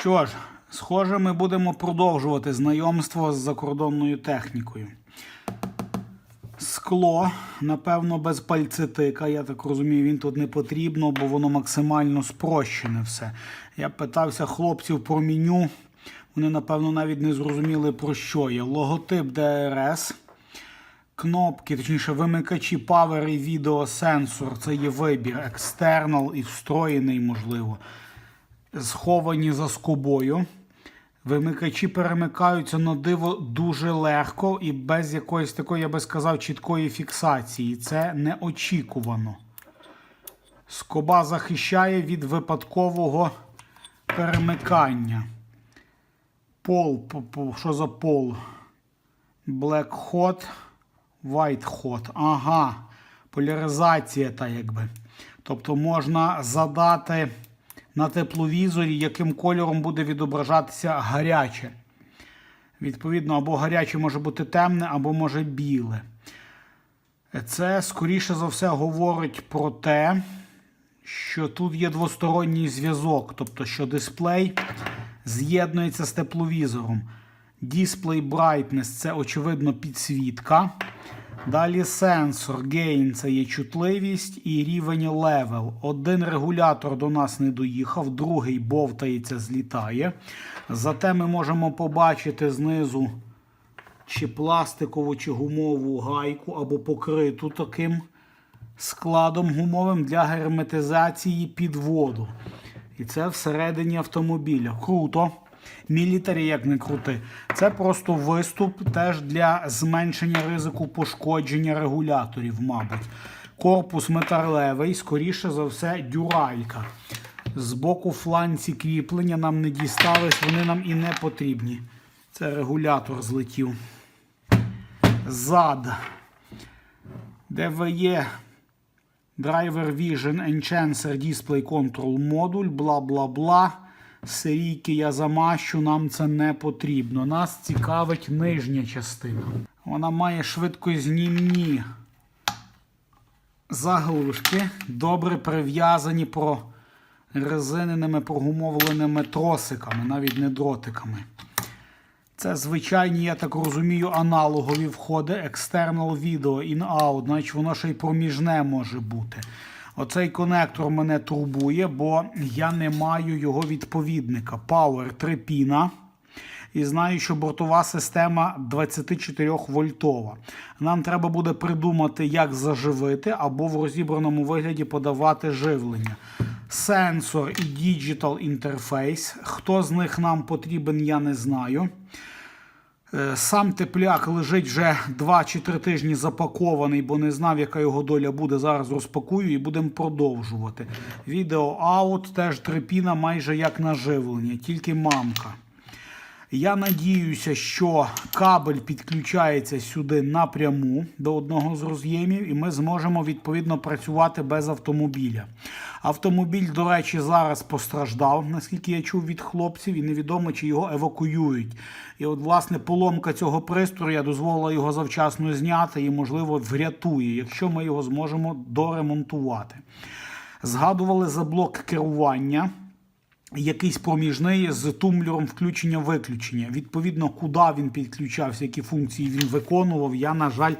Що ж, схоже, ми будемо продовжувати знайомство з закордонною технікою. Скло, напевно, без пальцетика. Я так розумію, він тут не потрібно, бо воно максимально спрощене все. Я питався хлопців про меню. Вони, напевно, навіть не зрозуміли про що є. Логотип DRS. Кнопки, точніше, вимикачі Power і відеосенсор. Це є вибір, екстернал і встроєний, можливо. Сховані за скобою. Вимикачі перемикаються на диво дуже легко і без якоїсь такої, я би сказав, чіткої фіксації. Це неочікувано. Скоба захищає від випадкового перемикання. Пол, по- по- що за пол? Black Hot, White Hot. Ага. Поляризація та якби. Тобто можна задати на тепловізорі, яким кольором буде відображатися гаряче. Відповідно, або гаряче може бути темне, або може біле. Це, скоріше за все, говорить про те, що тут є двосторонній зв'язок, тобто, що дисплей з'єднується з тепловізором. Display Brightness це, очевидно, підсвітка. Далі сенсор Gain це є чутливість і рівень level. Один регулятор до нас не доїхав, другий бовтається, злітає. Зате ми можемо побачити знизу чи пластикову, чи гумову гайку, або покриту таким складом гумовим для герметизації під воду. І це всередині автомобіля. Круто. Мілітарі, як не крути. Це просто виступ теж для зменшення ризику пошкодження регуляторів, мабуть. Корпус металевий, скоріше за все, дюралька. З боку фланці кріплення нам не дістались, вони нам і не потрібні. Це регулятор злетів. Зад. DVE Driver Vision Enhancer Display Control модуль, бла бла бла. Серійки я замащу, нам це не потрібно. Нас цікавить нижня частина. Вона має швидкознімні заглушки, добре прив'язані про резиненими прогумовленими тросиками, навіть не дротиками. Це звичайні, я так розумію, аналогові входи, external video in-out, значить воно ще й проміжне може бути. Оцей конектор мене турбує, бо я не маю його відповідника. Power 3 піна. І знаю, що бортова система 24 вольтова. Нам треба буде придумати, як заживити, або в розібраному вигляді подавати живлення. Сенсор і діджитал інтерфейс. Хто з них нам потрібен, я не знаю. Е, Сам тепляк лежить вже 2 чи 3 тижні запакований, бо не знав, яка його доля буде. Зараз розпакую і будемо продовжувати. Відео аут теж трипіна майже як наживлення, тільки мамка. Я надіюся, що кабель підключається сюди напряму до одного з роз'ємів, і ми зможемо відповідно працювати без автомобіля. Автомобіль, до речі, зараз постраждав, наскільки я чув від хлопців, і невідомо, чи його евакуюють. І от, власне, поломка цього пристрою дозволила його завчасно зняти і, можливо, врятує, якщо ми його зможемо доремонтувати. Згадували за блок керування якийсь проміжний з тумблером включення-виключення. Відповідно, куди він підключався, які функції він виконував, я, на жаль,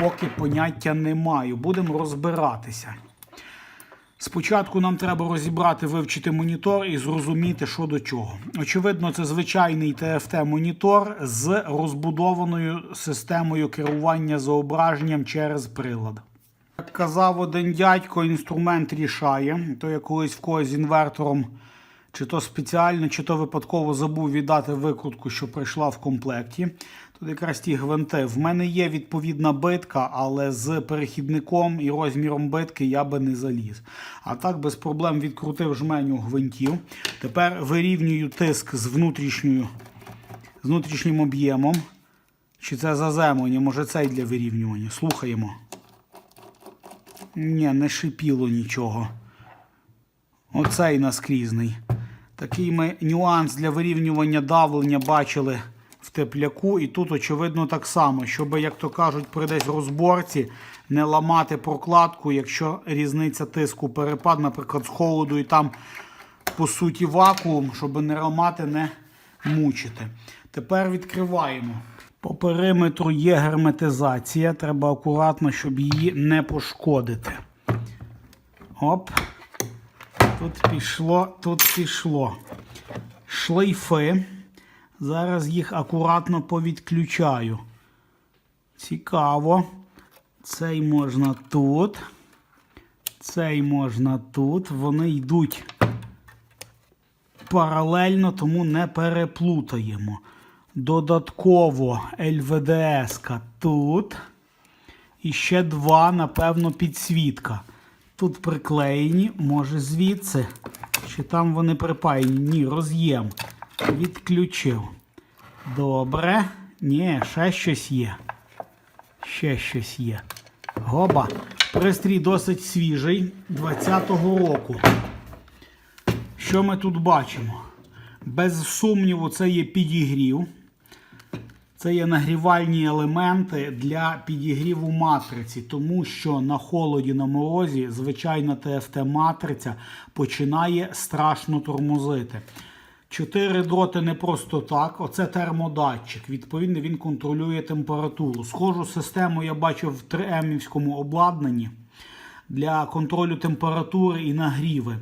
поки поняття не маю. Будемо розбиратися. Спочатку нам треба розібрати, вивчити монітор і зрозуміти, що до чого. Очевидно, це звичайний TFT-монітор з розбудованою системою керування зображенням через прилад. Як казав один дядько, інструмент рішає. То я колись в когось з інвертором, чи то спеціально, чи то випадково забув віддати викрутку, що прийшла в комплекті. Тут якраз ті гвинти. В мене є відповідна битка, але з перехідником і розміром битки я би не заліз. А так без проблем відкрутив жменю гвинтів. Тепер вирівнюю тиск з внутрішньою, з внутрішнім об'ємом. Чи це заземлення? Може цей для вирівнювання? Слухаємо. Ні, не шипіло нічого. Оцей наскрізний. Такий ми нюанс для вирівнювання давлення бачили в тепляку. І тут, очевидно, так само, щоб, як то кажуть, при десь розборці не ламати прокладку, якщо різниця тиску перепад, наприклад, з холоду і там по суті вакуум, щоб нейромати не мучити. Тепер відкриваємо. По периметру є герметизація. Треба акуратно, щоб її не пошкодити. Оп. Тут пішло, тут пішло. Шлейфи. Зараз їх акуратно повідключаю. Цікаво. Цей можна тут. Цей можна тут. Вони йдуть паралельно, тому не переплутаємо. Додатково ЛВДС тут. І ще два, напевно, підсвітка. Тут приклеєні, може звідси. Чи там вони припаяні? Ні, роз'єм. Відключив. Добре. Ні, ще щось є. Ще щось є. Гоба. Пристрій досить свіжий 20-го року. Що ми тут бачимо? Без сумніву, це є підігрів. Це є нагрівальні елементи для підігріву матриці, тому що на холоді, на морозі, звичайна ТФТ-матриця починає страшно тормозити. Чотири дроти не просто так. Оце термодатчик. Відповідно, він контролює температуру. Схожу систему я бачив в 3М-івському обладнанні для контролю температури і нагріви.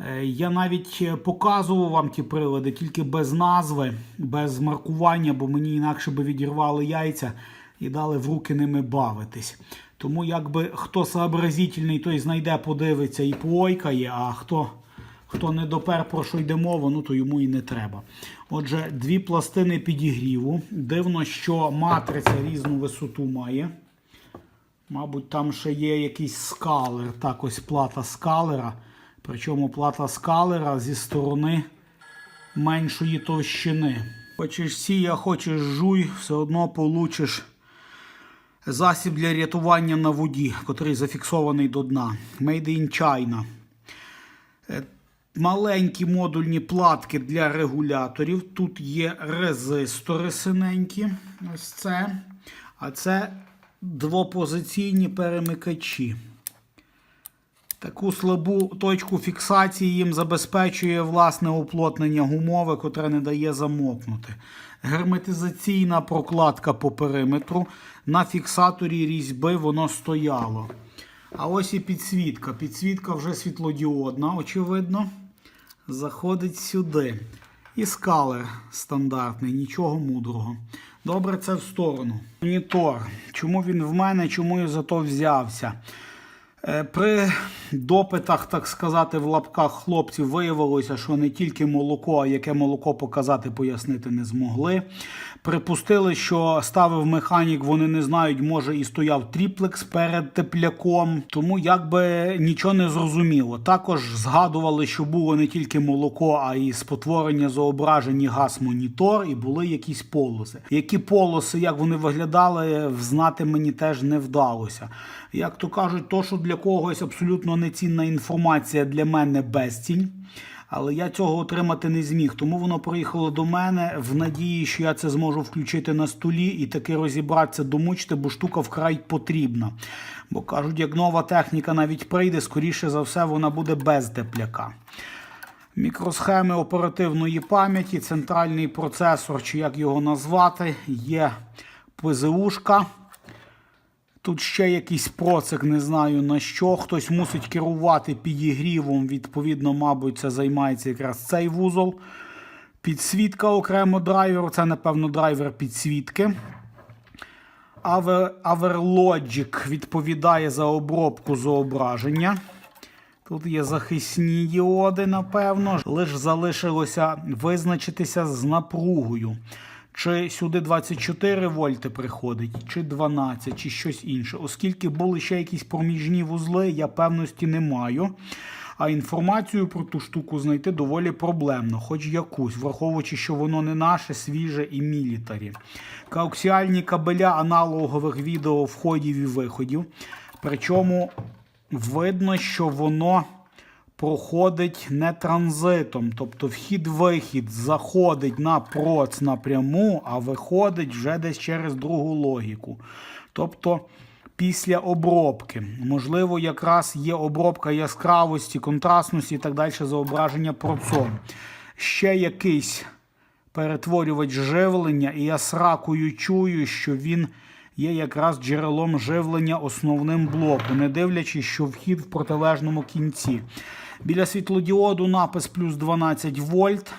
Е, Я навіть показував вам ті прилади, тільки без назви, без маркування, бо мені інакше би відірвали яйця і дали в руки ними бавитись. Тому якби хто сообразительний, той знайде, подивиться і поойкає, а хто, хто не допер про що йде мова, ну то йому і не треба. Отже, дві пластини підігріву. Дивно, що матриця різну висоту має. Мабуть, там ще є якийсь скалер. Так, ось плата скалера. Причому плата скалера зі сторони меншої товщини. Хочеш сія, хочеш жуй, все одно получиш засіб для рятування на воді, котрий зафіксований до дна. Made in China. Е, Маленькі модульні платки для регуляторів. Тут є резистори синенькі. Ось це. А це двопозиційні перемикачі. Таку слабу точку фіксації їм забезпечує власне уплотнення гумове, котре не дає замокнути. Герметизаційна прокладка по периметру. На фіксаторі різьби воно стояло. А ось і підсвітка. Підсвітка вже світлодіодна, очевидно. Заходить сюди. І скалер стандартний, нічого мудрого. Добре, це в сторону. Монітор. Чому він в мене, чому я за то взявся? Е, При допитах, так сказати, в лапках хлопців виявилося, що не тільки молоко, а яке молоко показати, пояснити не змогли. Припустили, що ставив механік, вони не знають, може і стояв тріплекс перед тепляком, тому якби нічого не зрозуміло. Також згадували, що було не тільки молоко, а й спотворення зображені газ-монітор, і були якісь полоси. Які полоси, як вони виглядали, знати мені теж не вдалося. Як то кажуть, то, що для когось абсолютно нецінна інформація, для мене безцінь. Але я цього отримати не зміг, тому воно приїхало до мене в надії, що я це зможу включити на столі і таки розібратися, домучити, бо штука вкрай потрібна. Бо кажуть, як нова техніка навіть прийде, скоріше за все, вона буде без тепляка. Мікросхеми оперативної пам'яті, центральний процесор, чи як його назвати, є ПЗУшка. Тут ще якийсь процик, не знаю на що. Хтось мусить керувати підігрівом. Відповідно, мабуть, це займається якраз цей вузол. Підсвітка окремо драйвер. Це, напевно, драйвер підсвітки. Averlogic відповідає за обробку зображення. Тут є захисні діоди, напевно. Лише залишилося визначитися з напругою. Чи сюди 24 вольти приходить, чи 12, чи щось інше. Оскільки були ще якісь проміжні вузли, я певності не маю. А інформацію про ту штуку знайти доволі проблемно, хоч якусь, враховуючи, що воно не наше, свіже і мілітарі. Коаксіальні кабеля аналогових відео входів і виходів. Причому видно, що воно проходить не транзитом, тобто вхід-вихід заходить на проц напряму, а виходить вже десь через другу логіку. Тобто після обробки. Можливо, якраз є обробка яскравості, контрастності і так далі зображення процом. Ще якийсь перетворювач живлення, і я сракою чую, що він є якраз джерелом живлення основним блоку, не дивлячись, що вхід в протилежному кінці. Біля світлодіоду напис плюс 12 вольт.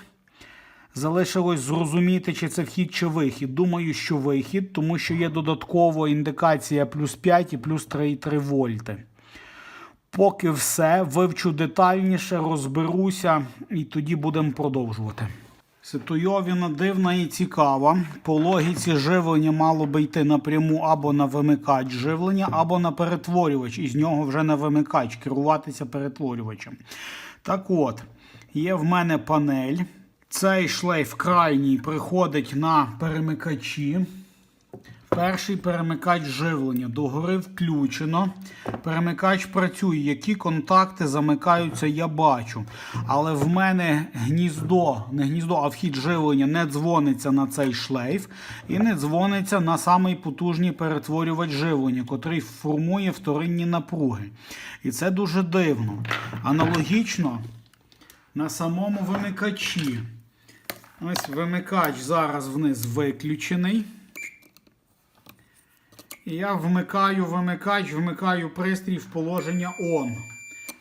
Залишилось зрозуміти, чи це вхід чи вихід. Думаю, що вихід, тому що є додатково індикація плюс 5 і плюс 3,3 вольти. Поки все, вивчу детальніше, розберуся і тоді будемо продовжувати. Ситуйовіна дивна і цікава. По логіці живлення мало би йти напряму або на вимикач живлення, або на перетворювач, і з нього вже на вимикач, керуватися перетворювачем. Так от, є в мене панель. Цей шлейф крайній приходить на перемикачі. Перший перемикач живлення. Догори включено. Перемикач працює. Які контакти замикаються, я бачу. Але в мене гніздо, не гніздо, а вхід живлення не дзвониться на цей шлейф і не дзвониться на самий потужний перетворювач живлення, котрий формує вторинні напруги. І це дуже дивно. Аналогічно на самому вимикачі. Ось вимикач зараз вниз виключений. І я вмикаю вимикач, вмикаю пристрій в положення ON.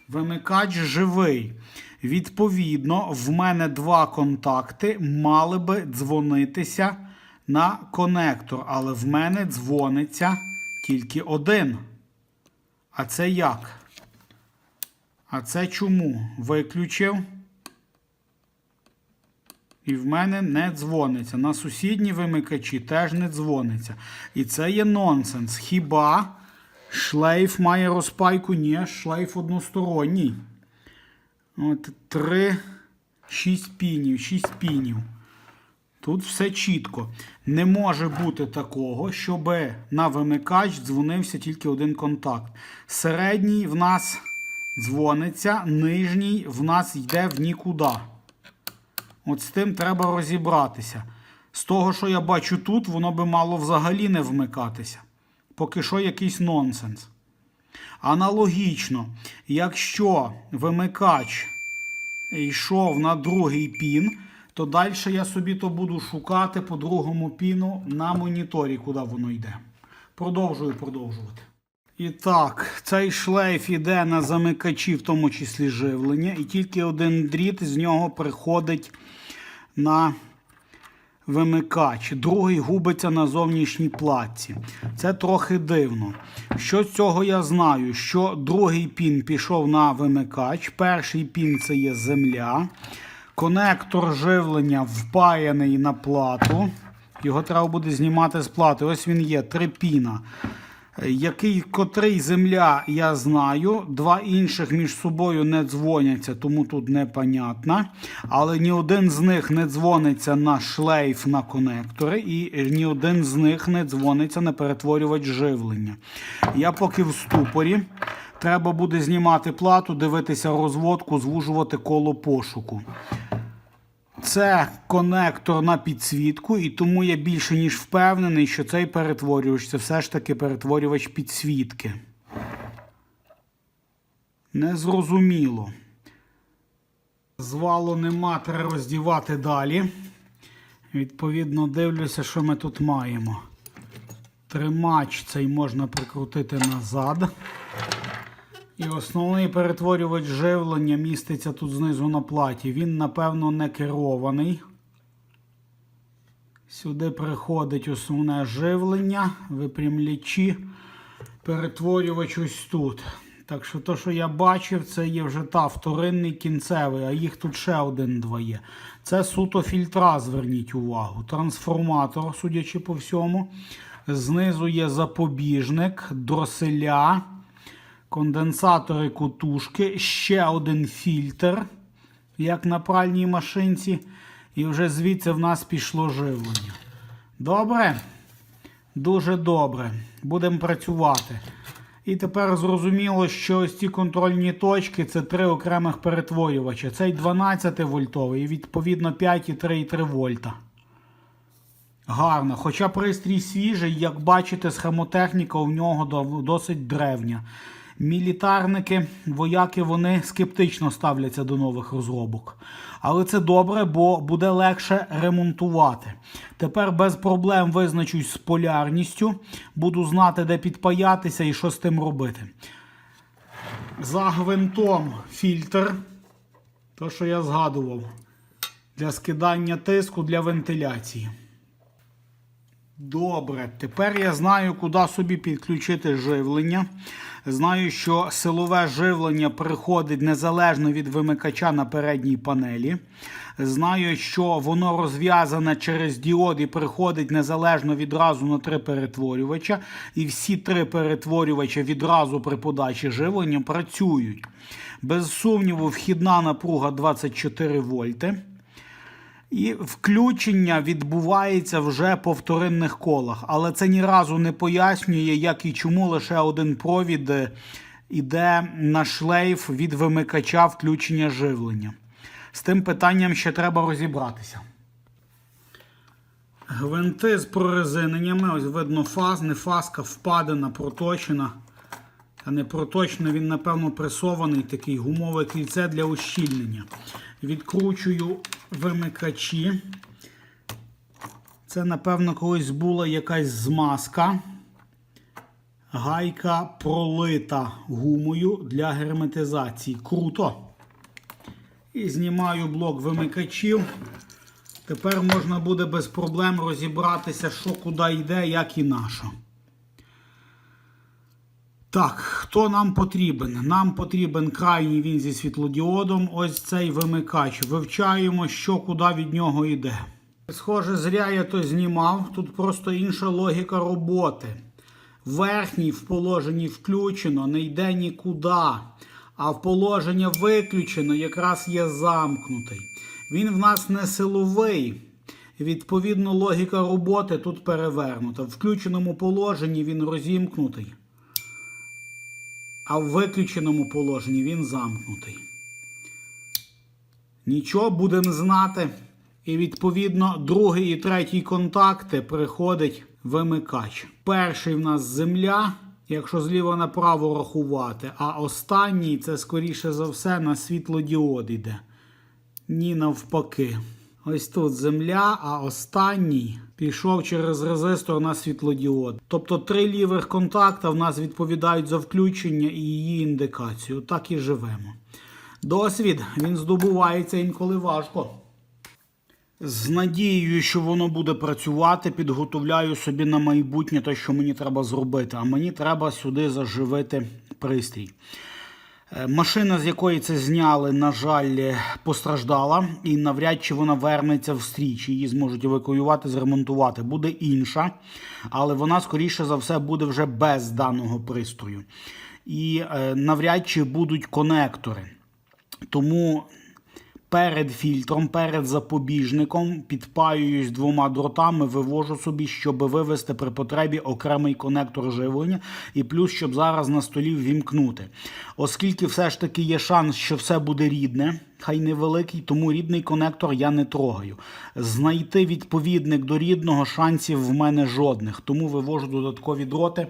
Вимикач живий. Відповідно, в мене два контакти мали би дзвонитися на конектор, але в мене дзвониться тільки один. А це як? А це чому? Виключив. І в мене не дзвониться. На сусідні вимикачі теж не дзвониться. І це є нонсенс. Хіба шлейф має розпайку? Ні, шлейф односторонній. От три, шість пінів, шість пінів. Тут все чітко. Не може бути такого, щоб на вимикач дзвонився тільки один контакт. Середній в нас дзвониться, нижній в нас йде в нікуди. От з тим треба розібратися. З того, що я бачу тут, воно би мало взагалі не вмикатися. Поки що якийсь нонсенс. Аналогічно, якщо вимикач йшов на другий пін, то далі я собі то буду шукати по другому піну на моніторі, куди воно йде. Продовжую продовжувати. І так, цей шлейф іде на замикачі, в тому числі живлення, і тільки один дріт з нього приходить на вимикач. Другий губиться на зовнішній платці. Це трохи дивно. Що з цього я знаю? Що другий пін пішов на вимикач, перший пін це є земля. Конектор живлення впаяний на плату. Його треба буде знімати з плати. Ось він є, три піна. Який котрий земля, я знаю. Два інших між собою не дзвоняться, тому тут непонятно. Але ні один з них не дзвониться на шлейф на конектори, і ні один з них не дзвониться на перетворювач живлення. Я поки в ступорі. Треба буде знімати плату, дивитися розводку, звужувати коло пошуку. Це конектор на підсвітку, і тому я більше ніж впевнений, що цей перетворювач це все ж таки перетворювач підсвітки. Незрозуміло. Звалу нема, треба роздівати далі. Відповідно, дивлюся, що ми тут маємо. Тримач цей можна прикрутити назад. І основний перетворювач живлення міститься тут знизу на платі. Він, напевно, не керований. Сюди приходить основне живлення, випрямлячі, перетворювач ось тут. Так що то, що я бачив, це є вже та вторинний кінцевий, а їх тут ще один-два є. Це суто фільтра, зверніть увагу. Трансформатор, судячи по всьому. Знизу є запобіжник, дроселя конденсатори кутушки, ще один фільтр, як на пральній машинці. І вже звідси в нас пішло живлення. Добре? Дуже добре. Будемо працювати. І тепер зрозуміло, що ось ці контрольні точки це три окремих перетворювача. Цей 12 вольтовий і відповідно 5,3,3 вольта. Гарно. Хоча пристрій свіжий, як бачите, схемотехніка у нього досить древня. Мілітарники, вояки, вони скептично ставляться до нових розробок. Але це добре, бо буде легше ремонтувати. Тепер без проблем визначусь з полярністю, буду знати, де підпаятися і що з тим робити. За гвинтом фільтр, то що я згадував, для скидання тиску для вентиляції. Добре, тепер я знаю, куди собі підключити живлення. Знаю, що силове живлення приходить незалежно від вимикача на передній панелі. Знаю, що воно розв'язане через діод і приходить незалежно відразу на три перетворювача. І всі три перетворювача відразу при подачі живлення працюють. Без сумніву, вхідна напруга 24 вольти. І включення відбувається вже по вторинних колах, але це ні разу не пояснює, як і чому лише один провід е, іде на шлейф від вимикача включення живлення. З тим питанням ще треба розібратися. Гвинти з прорезиненнями, ось видно фаз, не фаска, впадена, проточена. А не проточно, він, напевно, пресований такий гумове кільце для ущільнення. Відкручую вимикачі. Це, напевно, колись була якась змазка. Гайка пролита гумою для герметизації. Круто. І знімаю блок вимикачів. Тепер можна буде без проблем розібратися, що куди йде, як і на що. Так, хто нам потрібен? Нам потрібен крайній він зі світлодіодом. Ось цей вимикач. Вивчаємо, що куди від нього йде. Схоже, зря я то знімав. Тут просто інша логіка роботи. Верхній в положенні включено, не йде нікуди. А в положення виключено якраз є замкнутий. Він в нас не силовий. Відповідно, логіка роботи тут перевернута. В включеному положенні він розімкнутий а в виключеному положенні він замкнутий. Нічого будемо знати. І відповідно другий і третій контакти приходить вимикач. Перший в нас земля, якщо зліва направо рахувати, а останній це скоріше за все на світлодіод йде. Ні, навпаки. Ось тут земля, а останній пішов через резистор на світлодіод. Тобто три лівих контакта в нас відповідають за включення і її індикацію. Так і живемо. Досвід він здобувається інколи важко. З надією, що воно буде працювати, підготовляю собі на майбутнє те, що мені треба зробити. А мені треба сюди заживити пристрій. Е, Машина, з якої це зняли, на жаль, е, постраждала, і навряд чи вона вернеться в стріч. Її зможуть евакуювати, зремонтувати. Буде інша, але вона, скоріше за все, буде вже без даного пристрою. І е, навряд чи будуть конектори. Тому перед фільтром, перед запобіжником підпаююсь двома дротами, вивожу собі, щоб вивести при потребі окремий конектор живлення, і плюс, щоб зараз на столі ввімкнути. Оскільки все ж таки є шанс, що все буде рідне, хай невеликий, тому рідний конектор я не трогаю. Знайти відповідник до рідного шансів в мене жодних, тому вивожу додаткові дроти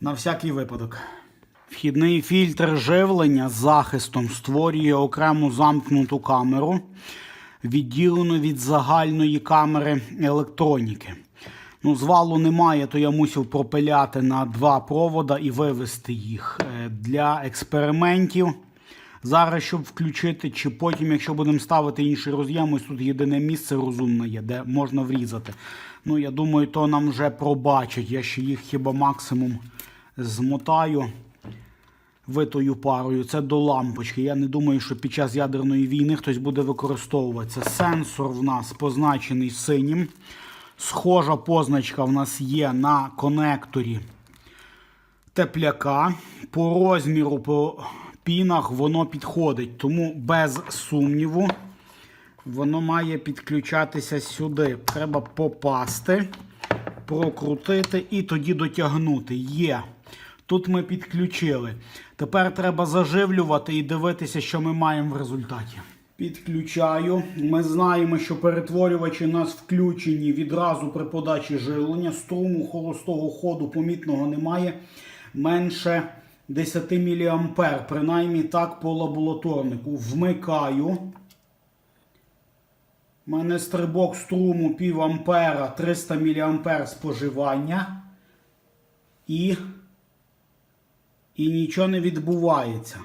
на всякий випадок. Вхідний фільтр живлення з захистом створює окрему замкнуту камеру, відділену від загальної камери електроніки. Ну, звалу немає, то я мусив пропиляти на два провода і вивести їх Е, для експериментів. Зараз, щоб включити, чи потім, якщо будемо ставити інший роз'єм, ось тут єдине місце розумне є, де можна врізати. Ну, я думаю, то нам вже пробачать. Я ще їх хіба максимум змотаю витою парою. Це до лампочки. Я не думаю, що під час ядерної війни хтось буде використовуватися. Сенсор в нас позначений синім. Схожа позначка в нас є на конекторі тепляка. По розміру, по пінах воно підходить. Тому без сумніву воно має підключатися сюди. Треба попасти, прокрутити і тоді дотягнути. Є. Тут ми підключили. Тепер треба заживлювати і дивитися, що ми маємо в результаті. Підключаю. Ми знаємо, що перетворювачі у нас включені відразу при подачі живлення. Струму холостого ходу помітного немає. Менше 10 мА. Принаймні так по лабораторнику. Вмикаю. У мене стрибок струму пів ампера 300 мА споживання. І, і нічого не відбувається.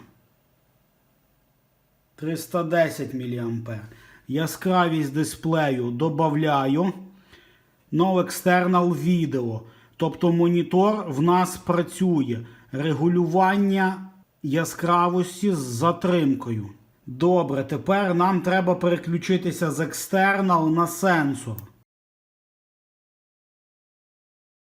310 мА. Яскравість дисплею додаю. No External Video. Тобто монітор в нас працює. Регулювання яскравості з затримкою. Добре, тепер нам треба переключитися з External на сенсор.